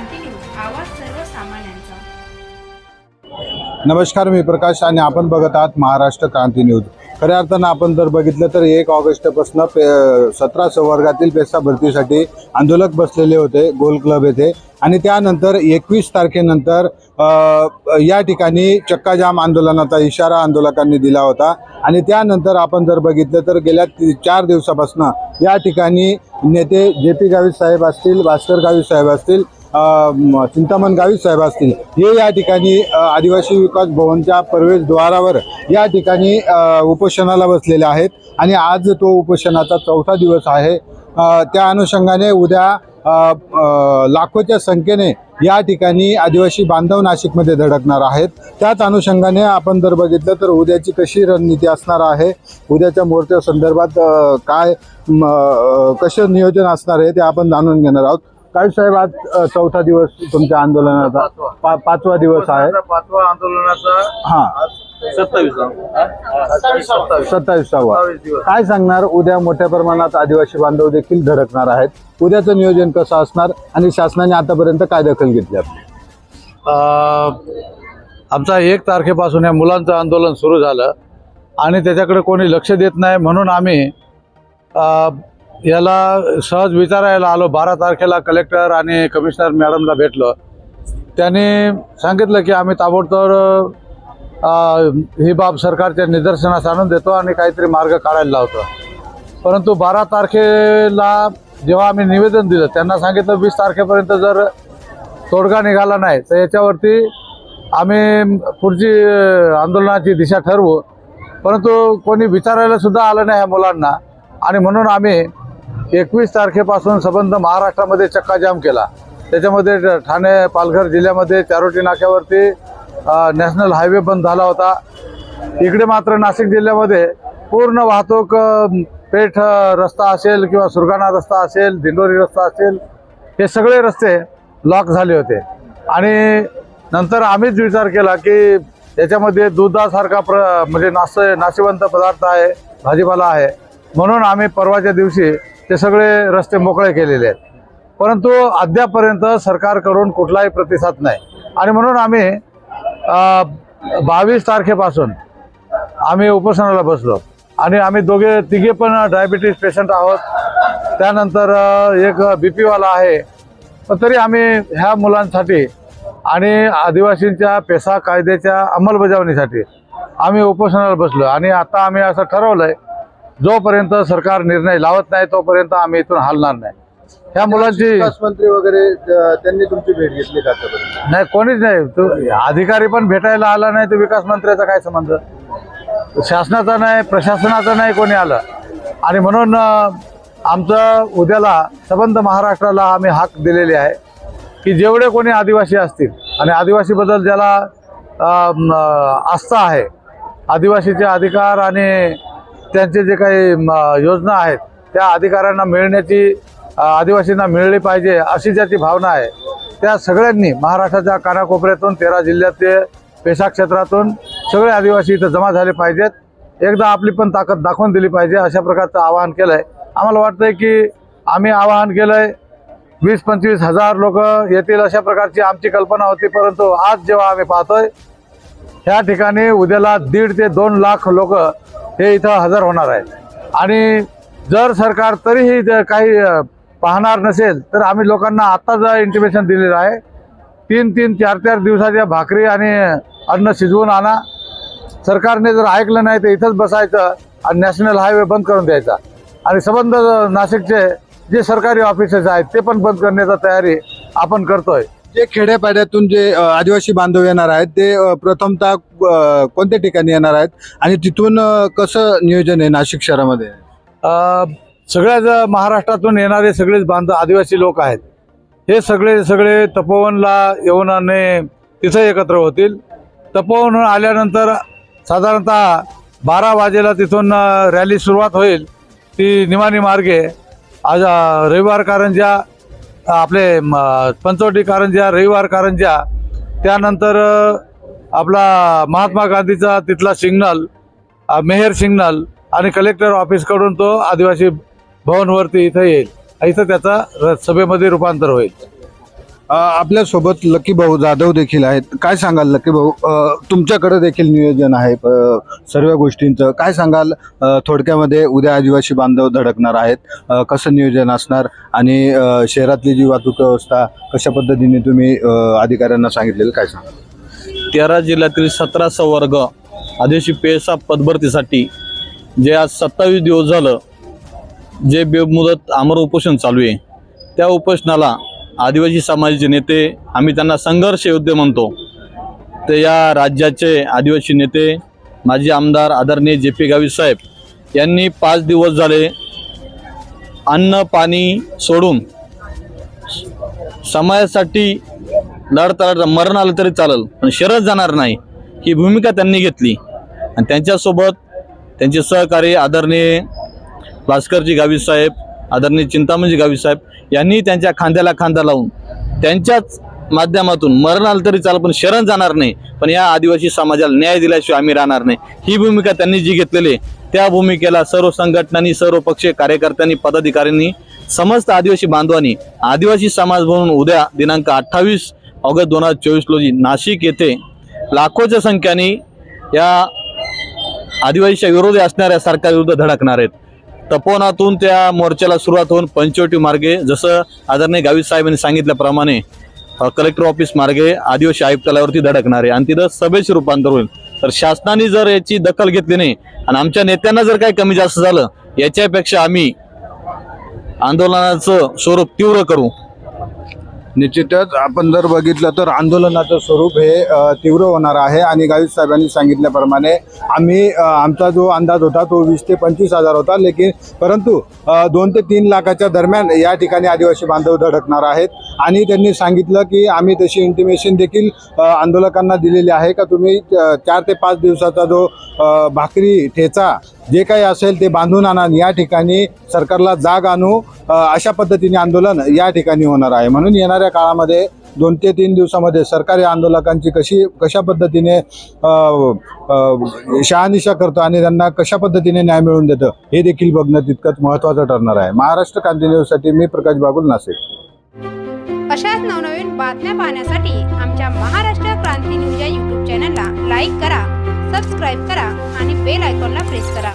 क्रांती news आवाज सर्वसामान्यांचा. नमस्कार मी प्रकाश आणि आपण बघत आहात महाराष्ट्र क्रांती न्यूज. खऱ्या अर्थानं आपण जर बघितलं तर एक ऑगस्टपासून पे सतरा संवर्गातील पेसा भरतीसाठी आंदोलक बसलेले होते गोल क्लब येथे. आणि त्यानंतर एकवीस तारखेनंतर या ठिकाणी चक्काजाम आंदोलनाचा इशारा आंदोलकांनी दिला होता. आणि त्यानंतर आपण जर बघितलं तर गेल्या चार दिवसापासून या ठिकाणी नेते जे पी गावित साहेब असतील भास्कर गावित साहेब असतील चिंतामण गावित साहेब असतील. हे या ठिकाणी आदिवासी विकास भवनच्या प्रवेशद्वारावर या ठिकाणी उपोषणाला बसलेले आहेत. आणि आज तो उपोषणाचा चौथा दिवस आहे. त्या अनुषंगाने उद्या लाखोच्या संख्येने या ठिकाणी आदिवासी बांधव नाशिकमध्ये धडकणार आहेत. त्याच अनुषंगाने आपण जर बघितलं तर उद्याची कशी रणनीती असणार आहे? उद्याच्या मोर्चा संदर्भात काय कसं नियोजन असणार आहे ते आपण जाणून घेणार आहोत. काय साहेब आज चौथा दिवस तुमच्या आंदोलनाचा पा पाचवा दिवस आहे. पाचवा आंदोलनाचा हा? सत्तावीस. सत्तावीसावा. सत्तावीस दिवस. काय सांगणार उद्या मोठ्या प्रमाणात आदिवासी बांधव देखील धडकणार आहेत. उद्याचं नियोजन कसं असणार आणि शासनाने आतापर्यंत काय दखल घेतली आपली? अं, आमचा एक तारखेपासून या मुलांचं आंदोलन सुरू झालं आणि त्याच्याकडे कोणी लक्ष देत नाही म्हणून आम्ही अं, याला सहज विचारायला आलो. बारा तारखेला कलेक्टर आणि कमिशनर मॅडमला भेटलो. त्यांनी सांगितलं की आम्ही ताबडतोब ही बाब सरकारच्या निदर्शनास आणून देतो आणि काहीतरी मार्ग काढायला लावतो. परंतु बारा तारखेला जेव्हा आम्ही निवेदन दिलं त्यांना सांगितलं वीस तारखेपर्यंत जर तोडगा निघाला नाही तर याच्यावरती आम्ही पुढची आंदोलनाची दिशा ठरवू. परंतु कोणी विचारायला सुद्धा आलं नाही ह्या मुलांना. आणि म्हणून आम्ही एकवीस तारखेपासून संबंध महाराष्ट्रामध्ये चक्काजाम केला. त्याच्यामध्ये ठ- ठाणे पालघर जिल्ह्यामध्ये चारोटी नाक्यावरती नॅशनल हायवे बंद झाला होता. इकडे मात्र नाशिक जिल्ह्यामध्ये पूर्ण वाहतूक पेठ रस्ता असेल किंवा सुरगाणा रस्ता असेल दिंडोरी रस्ता असेल हे सगळे रस्ते लॉक झाले होते. आणि नंतर आम्हीच विचार केला की याच्यामध्ये दुधासारखा प्र म्हणजे नास नाशिवंत पदार्थ आहे भाजीपाला आहे. म्हणून आम्ही परवाच्या दिवशी ते सगळे रस्ते मोकळे केलेले आहेत. परंतु अद्यापर्यंत सरकारकडून कुठलाही प्रतिसाद नाही. आणि म्हणून आम्ही बावीस तारखेपासून आम्ही उपोषणाला बसलो. आणि आम्ही दोघे तिघे पण डायबिटीस पेशंट आहोत. त्यानंतर एक बी पीवाला आहे. पण तरी आम्ही ह्या मुलांसाठी आणि आदिवासींच्या पेसा कायद्याच्या अंमलबजावणीसाठी आम्ही उपोषणाला बसलो आणि आता आम्ही असं ठरवलं आहे जोपर्यंत सरकार निर्णय लावत नाही तोपर्यंत आम्ही इथून हलणार नाही. ह्या मुलांची विकास मंत्री वगैरे त्यांनी तुमची भेट घेतली का आतापर्यंत? नाही कोणीच नाही. तो अधिकारी पण भेटायला आला नाही तर विकास मंत्र्याचा काय संबंध? शासनाचा नाही प्रशासनाचा नाही कोणी आलं. आणि म्हणून अं, आमचं उद्याला संबंध महाराष्ट्राला आम्ही हाक दिलेली आहे की जेवढे कोणी आदिवासी असतील आणि आदिवासीबद्दल ज्याला अं, अं, आस्था आहे आदिवासीचे अधिकार आणि त्यांचे जे काही म, योजना आहेत त्या अधिकाऱ्यांना मिळण्याची आदिवासींना मिळली पाहिजे अशी ज्याची भावना आहे त्या सगळ्यांनी महाराष्ट्राच्या कानाकोपऱ्यातून तेरा जिल्ह्यातले पेशा क्षेत्रातून सगळे आदिवासी इथं जमा झाले पाहिजेत. एकदा आपली पण ताकद दाखवून दिली पाहिजे अशा प्रकारचं आवाहन केलं आहे आम्हाला वाटतंय की आम्ही आवाहन केलं आहे वीस पंचवीस हजार लोक येतील अशा प्रकारची आमची कल्पना होती परंतु आज जेव्हा आम्ही पाहतोय ह्या ठिकाणी उद्याला दीड ते दोन लाख लोक हे इथं हजर होणार आहेत. आणि जर सरकार तरीही इथं काही पाहणार नसेल तर आम्ही लोकांना आत्ताच इंटिमेशन दिलेलं आहे. तीन तीन चार चार दिवसाच्या भाकरी आणि अन्न शिजवून आणा. सरकारने जर ऐकलं नाही तर इथंच बसायचं आणि नॅशनल हायवे बंद करून द्यायचा. आणि संबंध नाशिकचे जे सरकारी ऑफिसेस आहेत ते पण बंद करण्याचा तयारी आपण करतोय. जे खेड्यापाड्यातून जे आदिवासी बांधव येणार आहेत ते प्रथमतः कोणत्या ठिकाणी येणार आहेत? आणि तिथून कसं नियोजन आहे नाशिक शहरामध्ये? सगळ्याच महाराष्ट्रातून येणारे सगळेच बांधव आदिवासी लोक आहेत. हे सगळे सगळे तपोवनला येऊन आणि तिथं एकत्र होतील. तपोवन आल्यानंतर साधारणतः बारा वाजेला तिथून रॅली सुरुवात होईल. ती निमानी मार्गे. आज रविवार कारंजा आपले म, पंचवटी कारंजा रविवार कारंजा त्यानंतर आपला महात्मा गांधीचा तिथला सिग्नल मेहर सिग्नल आणि कलेक्टर ऑफिसकडून तो आदिवासी भवनवरती इथं येईल. इथं त्याचा र- सभेमध्ये रूपांतर होईल. आपल्यासोबत लकी भाऊ जाधव देखील आहेत. काय सांगाल लकी भाऊ? तुमच्याकडे देखील नियोजन आहे सर्व गोष्टींचं. काय सांगाल? थोडक्यामध्ये उद्या आदिवासी बांधव धडकणार आहेत. कसं नियोजन असणार? आणि शहरातली जी वाहतूक व्यवस्था कशा पद्धतीने तुम्ही अधिकाऱ्यांना सांगितलेलं काय सांगाल? तेरा जिल्ह्यातील सतरा संवर्ग आदिवासी पेसा पदभरतीसाठी जे आज सत्तावीस दिवस झालं जे बेमुदत आमर उपोषण चालू आहे त्या उपोषणाला आदिवासी समाजाचे नेते आम्ही त्यांना संघर्ष योद्धे म्हणतो. ते या राज्याचे आदिवासी नेते माजी आमदार आदरणीय जे पी गावी साहेब यांनी पाच दिवस झाले अन्न पाणी सोडून समाजासाठी लढता लढता मरण आलं तरी चालेल पण शरद जाणार नाही ही भूमिका त्यांनी घेतली. आणि त्यांच्यासोबत त्यांचे सहकारी आदरणीय भास्करजी गावी साहेब आदरणीय चिंतामणजी गावी साहेब यांनी त्यांच्या खांद्याला खांदा लावून त्यांच्याच माध्यमातून मरण आलं तरी चाल पण शरण जाणार नाही. पण या आदिवासी समाजाला न्याय दिल्याशिवाय आम्ही राहणार नाही. ही भूमिका त्यांनी जी घेतलेली त्या भूमिकेला सर्व संघटनांनी सर्व पक्षीय कार्यकर्त्यांनी पदाधिकाऱ्यांनी समस्त आदिवासी बांधवांनी आदिवासी समाज म्हणून उद्या दिनांक अठ्ठावीस ऑगस्ट दोन हजार चोवीस रोजी नाशिक येथे लाखोच्या संख्येने या आदिवासीच्या विरोधी असणाऱ्या सरकारविरुद्ध धडकणार आहेत. तपोवनातून त्या मोर्चाला सुरुवात होऊन पंचवटी मार्गे जसं आदरणीय गावित साहेबांनी सांगितल्याप्रमाणे कलेक्टर ऑफिस मार्गे आदिवासी आयुक्तालयावरती धडकणार. आहे आणि तिथं सभेचे रूपांतर होईल. तर शासनाने जर याची दखल घेतली नाही आणि आमच्या नेत्यांना जर काही कमी जास्त झालं याच्यापेक्षा आम्ही आंदोलनाचं स्वरूप तीव्र करू. निश्चितच आपण जर बघितलं तर आंदोलनाचं स्वरूप हे तीव्र होणार आहे आणि गावित साहेबांनी सांगितल्याप्रमाणे आम्ही आमचा जो अंदाज होता तो वीस ते पंचवीस हजार होता लेकिन परंतु दोन ते तीन लाखाच्या दरम्यान या ठिकाणी आदिवासी बांधव धडकणार आहेत. आणि त्यांनी सांगितलं की आम्ही तशी इंटिमेशन देखील आंदोलकांना दिलेली आहे का? तुम्ही चार ते पाच दिवसाचा जो भाकरी ठेचा जे काही असेल ते बांधून आणा या ठिकाणी सरकारला जाग आणू अशा पद्धतीने आंदोलन या ठिकाणी होणार आहे. म्हणून येणार येणाऱ्या काळामध्ये दोन ते तीन दिवसामध्ये सरकारी आंदोलकांची कशी कशा पद्धतीने शहानिशा करतं आणि त्यांना कशा पद्धतीने न्याय मिळवून देतं हे देखील बघणं तितकंच महत्त्वाचं ठरणार आहे. महाराष्ट्र क्रांती न्यूजसाठी मी प्रकाश बागुल नाशिक. अशाच नवनवीन बातम्या पाहण्यासाठी आमच्या महाराष्ट्र क्रांती न्यूज या यूट्यूब चॅनलला लाईक करा सबस्क्राईब करा आणि बेल आयकॉनला प्रेस करा.